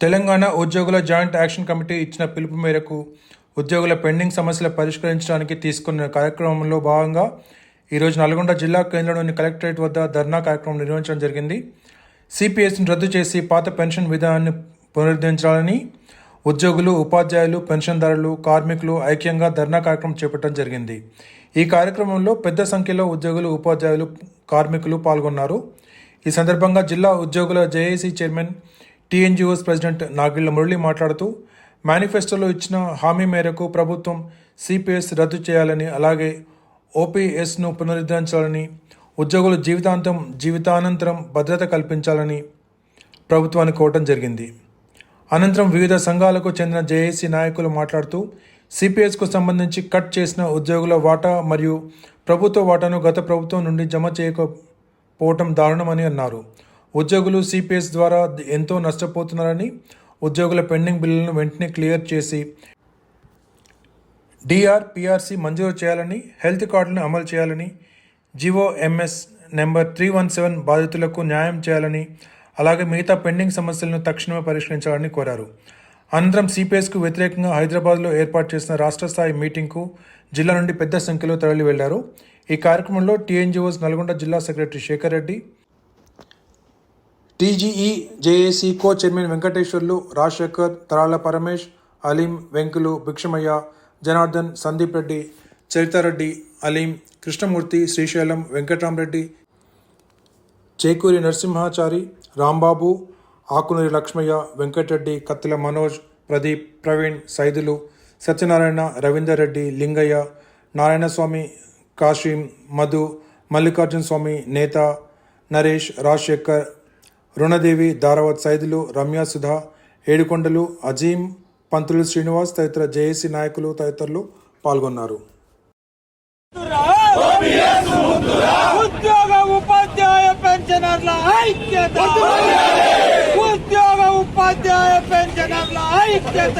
తెలంగాణ ఉద్యోగుల joint action committee ఇచ్చిన పిలుపు మేరకు ఉద్యోగుల పెండింగ్ సమస్యలు పరిష్కరించడానికి తీసుకున్న కార్యక్రమంలో భాగంగా ఈరోజు నల్గొండ జిల్లా కేంద్రంలోని కలెక్టరేట్ వద్ద ధర్నా కార్యక్రమం నిర్వహించడం జరిగింది. సిపిఎస్ని రద్దు చేసి పాత పెన్షన్ విధానాన్ని పునరుద్ధరించాలని ఉద్యోగులు ఉపాధ్యాయులు పెన్షన్దారులు కార్మికులు ఐక్యంగా ధర్నా కార్యక్రమం చేపట్టడం జరిగింది. ఈ కార్యక్రమంలో పెద్ద సంఖ్యలో ఉద్యోగులు ఉపాధ్యాయులు కార్మికులు పాల్గొన్నారు. ఈ సందర్భంగా జిల్లా ఉద్యోగుల JAC chairman TNGOs president Nagilla Murali మాట్లాడుతూ మేనిఫెస్టోలో ఇచ్చిన హామీ మేరకు ప్రభుత్వం సిపిఎస్ రద్దు చేయాలని అలాగే ఓపీఎస్ను పునరుద్ధరించాలని ఉద్యోగులు జీవితాంతం జీవితానంతరం భద్రత కల్పించాలని ప్రభుత్వాన్ని కోరటం జరిగింది. అనంతరం వివిధ సంఘాలకు చెందిన జేఏసీ నాయకులు మాట్లాడుతూ సిపిఎస్కు సంబంధించి కట్ చేసిన ఉద్యోగుల వాటా మరియు ప్రభుత్వ వాటాను గత ప్రభుత్వం నుండి జమ చేయకపోవటం దారుణమని అన్నారు. ఉద్యోగులు సిపిఎస్ ద్వారా ఎంతో నష్టపోతున్నారని ఉద్యోగుల పెండింగ్ బిల్లులను వెంటనే క్లియర్ చేసి డిఆర్పిఆర్సి మంజూరు చేయాలని హెల్త్ కార్డులను అమలు చేయాలని GOMS number three one seven బాధితులకు న్యాయం చేయాలని అలాగే మిగతా పెండింగ్ సమస్యలను తక్షణమే పరిష్కరించాలని కోరారు. అనంతరం సిపిఎస్కు వ్యతిరేకంగా హైదరాబాద్లో ఏర్పాటు చేసిన రాష్ట్ర స్థాయి మీటింగ్కు జిల్లా నుండి పెద్ద సంఖ్యలో తరలి వెళ్ళారు ఈ కార్యక్రమంలో టీఎన్జిఓస్ నల్గొండ జిల్లా secretary Shekhar Reddy TGE JAC co chairman Venkateswarlu Rajasekhar తరాల పరమేష్ అలీం వెంకులు భిక్షమయ్య జనార్దన్ సందీప్ రెడ్డి చరితారెడ్డి అలీం కృష్ణమూర్తి శ్రీశైలం వెంకటరామరెడ్డి చేకూరి నరసింహాచారి రాంబాబు ఆకునూరి లక్ష్మయ్య వెంకటరెడ్డి కత్తిల మనోజ్ ప్రదీప్ ప్రవీణ్ సైదులు సత్యనారాయణ రవీందర్ రెడ్డి లింగయ్య నారాయణస్వామి కాశీం మధు మల్లికార్జున స్వామి నేత నరేష్ రాజశేఖర్ రుణదేవి దారావత్ సైదులు రమ్య సుధా ఏడుకొండలు అజీం పంతులు శ్రీనివాస్ తదితర జేఏసీ నాయకులు తదితరులు పాల్గొన్నారు. ఉద్యోగ ఉపాధ్యాయ పెన్షనర్ల ఐక్యత! ఉద్యోగ ఉపాధ్యాయ పెన్షనర్ల ఐక్యత!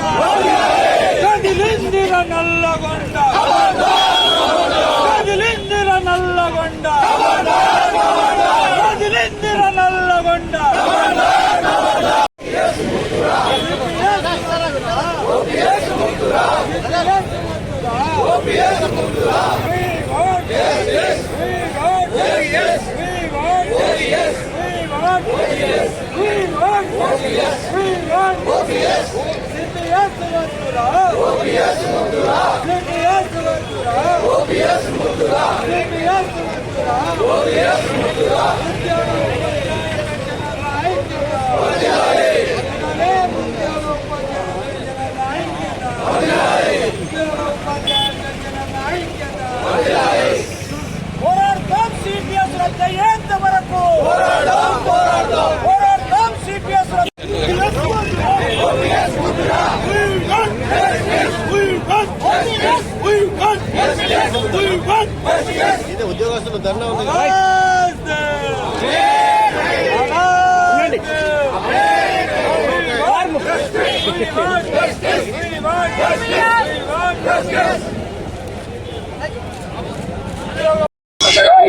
కదిలిందిర Nalgonda! కదిలిందిర Nalgonda! Surendra ನಲ್ಲಗೊಂಡ OPS Mutura! Mutura! Mutura! ధర్నా ఉంది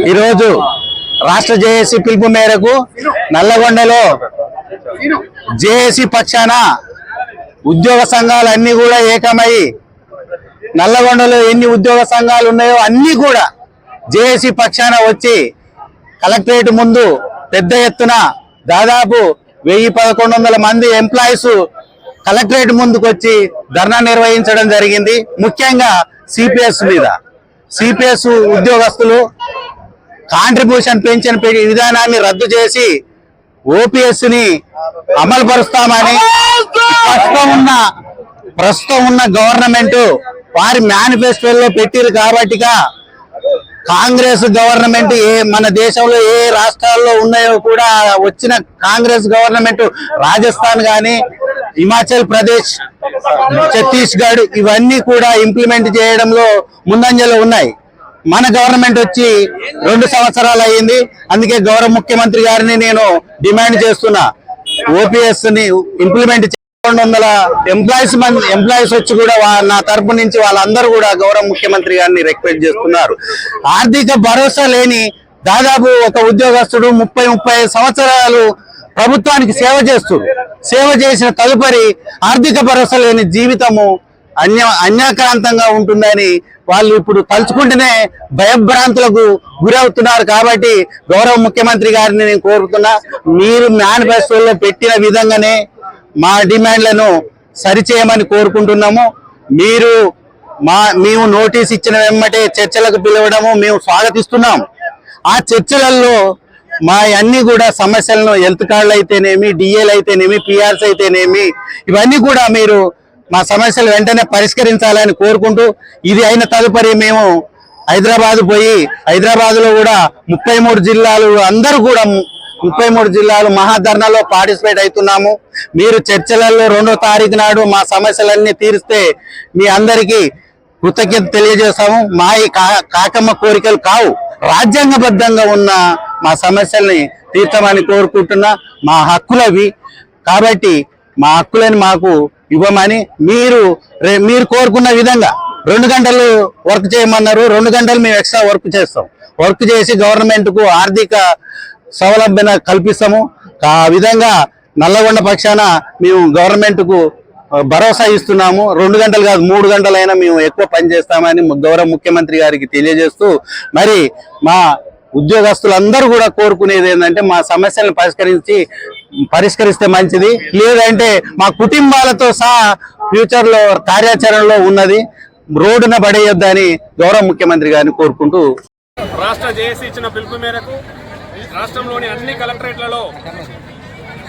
ఈరోజు రాష్ట్ర జేఏసీ పిలుపు మేరకు నల్లగొండలో జేఏసీ పక్షాన ఉద్యోగ సంఘాలన్నీ కూడా ఏకమై నల్లగొండలో ఎన్ని ఉద్యోగ సంఘాలు ఉన్నాయో అన్నీ కూడా జేఏసీ పక్షాన వచ్చి కలెక్టరేట్ ముందు పెద్ద ఎత్తున దాదాపు వెయ్యి పదకొండు వందల మంది ఎంప్లాయీస్ కలెక్టరేట్ ముందుకు వచ్చి ధర్నా నిర్వహించడం జరిగింది. ముఖ్యంగా సిపిఎస్ మీద. సిపిఎస్ ఉద్యోగస్తులు కాంట్రిబ్యూషన్ పెన్షన్ విధానాన్ని రద్దు చేసి ఓపీఎస్ని అమలు పరుస్తామని ప్రస్తుతం ఉన్న ప్రస్తుతం ఉన్న గవర్నమెంట్ వారి మేనిఫెస్టోలో పెట్టిరు కాబట్టిగా కాంగ్రెస్ గవర్నమెంట్ ఏ మన దేశంలో ఏ రాష్ట్రాల్లో ఉన్నాయో కూడా వచ్చిన కాంగ్రెస్ గవర్నమెంట్ రాజస్థాన్ గాని హిమాచల్ ప్రదేశ్ ఛత్తీస్గఢ్ ఇవన్నీ కూడా ఇంప్లిమెంట్ చేయడంలో ముందంజలో ఉన్నాయి. మన గవర్నమెంట్ వచ్చి రెండు సంవత్సరాలు అయ్యింది. అందుకే గౌరవ ముఖ్యమంత్రి గారిని నేను డిమాండ్ చేస్తున్నా. ఓపీఎస్ని ఇంప్లిమెంట్ రెండు వందల ఎంప్లాయీస్ మంది ఎంప్లాయీస్ వచ్చి కూడా నా తరపు నుంచి వాళ్ళందరూ కూడా గౌరవ ముఖ్యమంత్రి గారిని రిక్వెస్ట్ చేస్తున్నారు. ఆర్థిక భరోసా లేని దాదాపు ఒక ఉద్యోగస్తుడు ముప్పై ముప్పై సంవత్సరాలు ప్రభుత్వానికి సేవ చేస్తున్నారు సేవ చేసిన తదుపరి ఆర్థిక భరోసా లేని జీవితము అన్య అన్యాక్రాంతంగా ఉంటుందని వాళ్ళు ఇప్పుడు తలుచుకుంటేనే భయభ్రాంతులకు గురవుతున్నారు కాబట్టి గౌరవ ముఖ్యమంత్రి గారిని నేను కోరుతున్నా. మీరు మేనిఫెస్టోలో పెట్టిన విధంగానే మా డిమాండ్లను సరిచేయమని కోరుకుంటున్నాము. మీరు మా మేము నోటీస్ ఇచ్చిన వెంబటే చర్చలకు పిలవడము మేము స్వాగతిస్తున్నాం. ఆ చర్చలలో మా అన్ని కూడా సమస్యలను హెల్త్ కార్డులు అయితేనేమి డిఏలు అయితేనేమి పిఆర్స్ అయితేనేమి ఇవన్నీ కూడా మీరు మా సమస్యలు వెంటనే పరిష్కరించాలని కోరుకుంటూ ఇది అయిన తదుపరి మేము హైదరాబాద్ పోయి హైదరాబాద్లో కూడా ముప్పై మూడు జిల్లాలు అందరూ కూడా ముప్పై మూడు జిల్లాలు మహాధర్నాలో పార్టిసిపేట్ అవుతున్నాము. మీరు చర్చలలో రెండో తారీఖు నాడు మా సమస్యలన్నీ తీరిస్తే మీ అందరికీ కృతజ్ఞత తెలియజేస్తాము. మా ఈ కా- కాకమ్మ కోరికలు కావు. రాజ్యాంగబద్ధంగా ఉన్న మా సమస్యల్ని తీర్చమని కోరుకుంటున్నా. మా హక్కులవి. కాబట్టి మా హక్కులని మాకు ఇవ్వమని మీరు రే- మీరు కోరుకున్న విధంగా రెండు గంటలు వర్క్ చేయమన్నారు. రెండు గంటలు మేము ఎక్స్ట్రా వర్క్ చేస్తాం. వర్క్ చేసి గవర్నమెంట్కు ఆర్థిక సౌలభ్యత కల్పిస్తాము. ఆ విధంగా నల్లగొండ పక్షాన మేము గవర్నమెంట్కు భరోసా ఇస్తున్నాము. రెండు గంటలు కాదు మూడు గంటలైనా మేము ఎక్కువ పని చేస్తామని గౌరవ ముఖ్యమంత్రి గారికి తెలియజేస్తూ మరి మా ఉద్యోగస్తులందరూ కూడా కోరుకునేది ఏంటంటే మా సమస్యలను పరిష్కరించి పరిష్కరిస్తే మంచిది. లేదంటే మా కుటుంబాలతో సహా ఫ్యూచర్లో కార్యాచరణలో ఉన్నది. రోడ్డున పడేయొద్దని గౌరవ ముఖ్యమంత్రి గారిని కోరుకుంటూ రాష్ట్ర జేఏసీ ఇచ్చిన పిలుపు మేరకు రాష్ట్రంలోని అన్ని కలెక్టరేట్లలో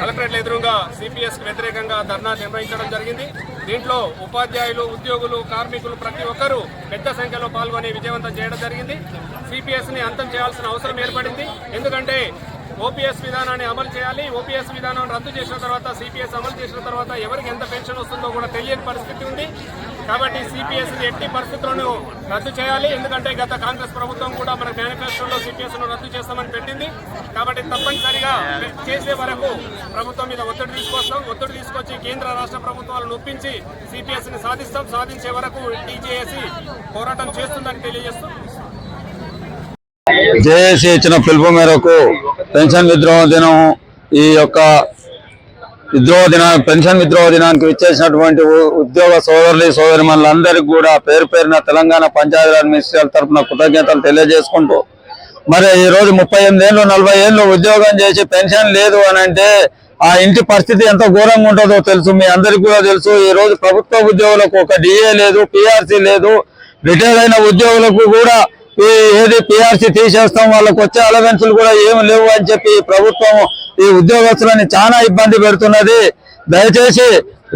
కలెక్టరేట్ల ఎదురుగా సిపిఎస్కి వ్యతిరేకంగా ధర్నా నిర్వహించడం జరిగింది. దీంట్లో ఉపాధ్యాయులు ఉద్యోగులు కార్మికులు ప్రతి ఒక్కరూ పెద్ద సంఖ్యలో పాల్గొని విజయవంతం చేయడం జరిగింది. సిపిఎస్ని అంతం చేయాల్సిన అవసరం ఏర్పడింది. ఎందుకంటే ఓపీఎస్ విధానాన్ని అమలు చేయాలి. ఓపీఎస్ విధానం రద్దు చేసిన తర్వాత సిపిఎస్ అమలు చేసిన తర్వాత ఎవరికి ఎంత పెన్షన్ వస్తుందో కూడా తెలియని పరిస్థితి ఉంది. కాబట్టి సిపిఎస్ ఎట్టి పరిస్థితులను రద్దు చేయాలి. ఎందుకంటే గత కాంగ్రెస్ ప్రభుత్వం కూడా మన మేనిఫెస్టోలో సిపిఎస్ను రద్దు చేస్తామని పెట్టింది. కాబట్టి తప్పనిసరిగా చేసే వరకు ప్రభుత్వం మీద ఒత్తిడి తీసుకొస్తాం. ఒత్తిడి తీసుకొచ్చి కేంద్ర రాష్ట్ర ప్రభుత్వాలను ఒప్పించి సిపిఎస్ని సాధిస్తాం. సాధించే వరకు టీజేఏసీ పోరాటం చేస్తుందని తెలియజేస్తాం జేఏసీ ఇచ్చిన పిలుపు మేరకు పెన్షన్ విద్రోహ దినం ఈ యొక్క విద్రోహ దినా పెన్షన్ విద్రోహ దినానికి విచ్చేసినటువంటి ఉద్యోగ సోదరులు సోదరిమణులందరికీ కూడా పేరు పేరున తెలంగాణ పంచాయతీరాజ్ మినిస్ట్రియల్ తరఫున కృతజ్ఞతలు తెలియజేసుకుంటూ మరి ఈ రోజు ముప్పై ఎనిమిది ఏళ్ళు నలభై ఏళ్ళు ఉద్యోగం చేసి పెన్షన్ లేదు అని అంటే ఆ ఇంటి పరిస్థితి ఎంత ఘోరంగా ఉంటుందో తెలుసు మీ అందరికీ కూడా తెలుసు. ఈ రోజు ప్రభుత్వ ఉద్యోగులకు ఒక డిఏ లేదు పిఆర్సీ లేదు. రిటైర్ అయిన ఉద్యోగులకు కూడా ఈ ఏది పిఆర్సీ తీసేస్తాం వాళ్ళకు వచ్చే అలవెన్సులు కూడా ఏమి లేవు అని చెప్పి ప్రభుత్వం ఈ ఉద్యోగస్తులని చాలా ఇబ్బంది పెడుతున్నది. దయచేసి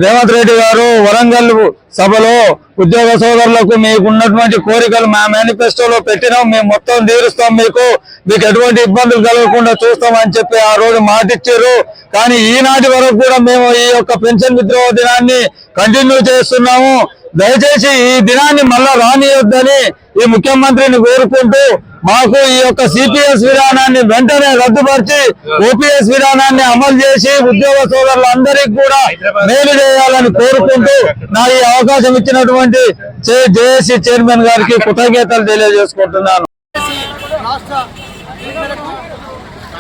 రేవంత్ రెడ్డి గారు వరంగల్ సభలో ఉద్యోగ సోదరులకు మీకు ఉన్నటువంటి కోరికలు మా మేనిఫెస్టోలో పెట్టినాం. మేము మొత్తం తీరుస్తాం మీకు. మీకు ఎటువంటి ఇబ్బందులు కలగకుండా చూస్తామని చెప్పి ఆ రోజు మాటిచ్చారు. కానీ ఈనాటి వరకు కూడా మేము ఈ యొక్క పెన్షన్ విద్రోహ దినాన్ని కంటిన్యూ చేస్తున్నాము. దయచేసి ఈ దినాన్ని మళ్ళా రానియొద్దని ఈ ముఖ్యమంత్రిని కోరుకుంటూ మాకు ఈ యొక్క సిపిఎస్ విధానాన్ని వెంటనే రద్దుపరిచి ఓపీఎస్ విధానాన్ని అమలు చేసి ఉద్యోగ సోదరులందరికీ కూడా మేలు చేయాలని కోరుకుంటూ నా ఈ అవకాశం ఇచ్చినటువంటి జేఏసీ చైర్మన్ గారికి కృతజ్ఞతలు తెలియజేసుకుంటున్నాను.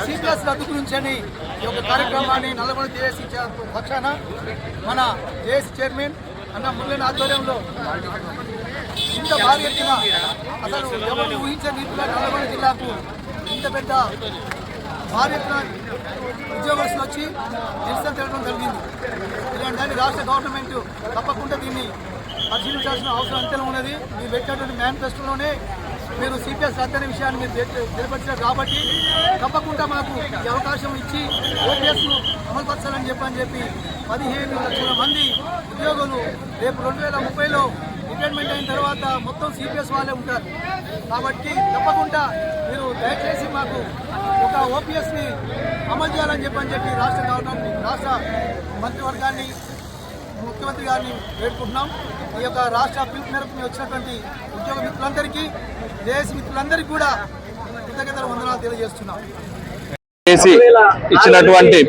సిపిఎస్ రద్దు గురించని ఈ యొక్క కార్యక్రమాన్ని నల్లగొండ జేఏసీ పక్షాన మన జేఏసీ చైర్మన్ అన్న మురళి ఆధ్వర్యంలో ఇంత భారీ ఎత్తున అసలు ఎవరు ఊహించే రీతిలో నల్లగొండ జిల్లాకు ఇంత పెద్ద భారీ ఎత్తున ఉద్యోగస్తులు వచ్చి నిరసన తెలపడం జరిగింది. ఇలాంటి రాష్ట్ర గవర్నమెంట్ తప్పకుండా దీన్ని పరిశీలించాల్సిన అవసరం అంతలో ఉన్నది. మీరు పెట్టినటువంటి మేనిఫెస్టోలోనే మీరు సిపిఎస్ రద్దు విషయాన్ని మీరు తె- కాబట్టి తప్పకుండా మాకు ఈ అవకాశం ఇచ్చి ఓపీఎస్ను అమలుపరచాలని చెప్పని చెప్పి పదిహేను లక్షల మంది ఉద్యోగులు రేపు రెండు వేల ముప్పైలో రిటైర్మెంట్ అయిన తర్వాత మొత్తం సిపిఎస్ వాళ్ళే ఉంటారు. కాబట్టి తప్పకుండా మీరు దయచేసి మాకు ఒక ఓపీఎస్ని అమలు చేయాలని చెప్పని చెప్పి రాష్ట్ర గవర్నమెంట్ రాష్ట్ర మంత్రివర్గాన్ని ముఖ్యమంత్రి గారిని వేడుకుంటున్నాం. ఈ యొక్క రాష్ట్ర పిలుపు మేరకు వచ్చినటువంటి ఉద్యోగ మిత్రులందరికీ దేశ మిత్రులందరికీ కూడా కృతజ్ఞతలు వందనాలు తెలియజేస్తున్నాం. ఇచ్చినటువంటి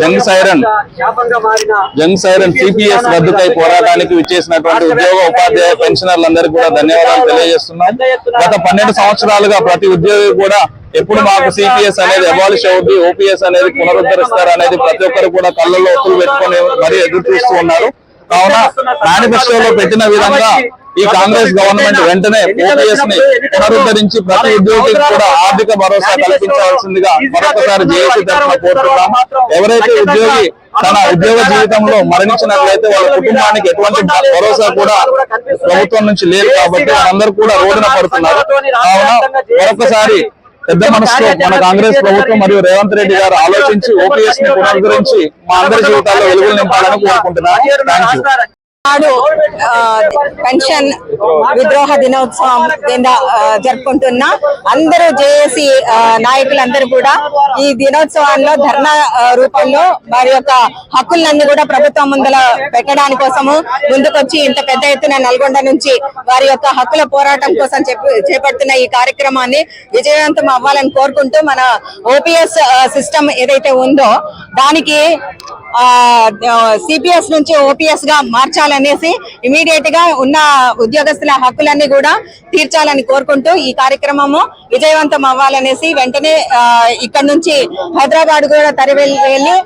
Jung siren. Jung siren CPS రద్దుకై పోరాటానికి విచ్చేసినటువంటి ఉద్యోగ ఉపాధ్యాయ పెన్షనర్లందరికీ కూడా ధన్యవాదాలు తెలియజేస్తున్నాం. గత పన్నెండు సంవత్సరాలుగా ప్రతి ఉద్యోగి కూడా ఎప్పుడు మాకు సిపిఎస్ అనేది అబాలిష్ అవుద్ది ఓపీఎస్ అనేది పునరుద్ధరిస్తారు అనేది ప్రతి ఒక్కరు కూడా కళ్ళల్లో ఒత్తులు పెట్టుకొని మరీ ఎదురు చూస్తూ ఉన్నారు. కావున మేనిఫెస్టోలో పెట్టిన విధంగా ఈ కాంగ్రెస్ గవర్నమెంట్ వెంటనే ఓపీఎస్ని పునరుద్ధరించి ప్రతి ఉద్యోగికి కూడా ఆర్థిక భరోసా కల్పించాల్సిందిగా మరొకసారి జేఏసీ తరఫున కోరుతున్నాం ఎవరైతే ఉద్యోగి తన ఉద్యోగ జీవితంలో మరణించినట్లయితే వాళ్ళ కుటుంబానికి ఎటువంటి భరోసా కూడా ప్రభుత్వం నుంచి లేదు కాబట్టి వారందరూ కూడా రోడ్డున పడుతున్నారు. కావున మరొకసారి పెద్ద మనసుతో మన కాంగ్రెస్ ప్రభుత్వం మరియు రేవంత్ రెడ్డి గారు ఆలోచించి ఓపీఎస్ని పునరుద్ధరించి మా అందరి జీవితాల్లో వెలుగులు నింపాలని కోరుకుంటున్నాను. నాడు పెన్షన్ విద్రోహ దినోత్సవం కింద జరుపుకుంటున్న అందరూ జేఏసీ నాయకులందరూ కూడా ఈ దినోత్సవాల్లో ధర్నా రూపంలో వారి యొక్క హక్కులన్నీ కూడా ప్రభుత్వం ముందర పెట్టడానికి కోసము ముందుకొచ్చి ఇంత పెద్ద ఎత్తున నల్గొండ నుంచి వారి యొక్క హక్కుల పోరాటం కోసం చేపడుతున్న ఈ కార్యక్రమాన్ని విజయవంతం అవ్వాలని కోరుకుంటూ మన ఓపీఎస్ సిస్టమ్ ఏదైతే ఉందో దానికి సిపిఎస్ నుంచి ఓపీఎస్గా మార్చాలని అనేసి ఇమీడియట్గా ఉన్న ఉద్యోగస్తుల హక్కులన్నీ కూడా తీర్చాలని కోరుకుంటూ ఈ కార్యక్రమము విజయవంతం అవ్వాలనేసి వెంటనే ఇక్కడ నుంచి హైదరాబాద్ కూడా తరలి వెళ్ళి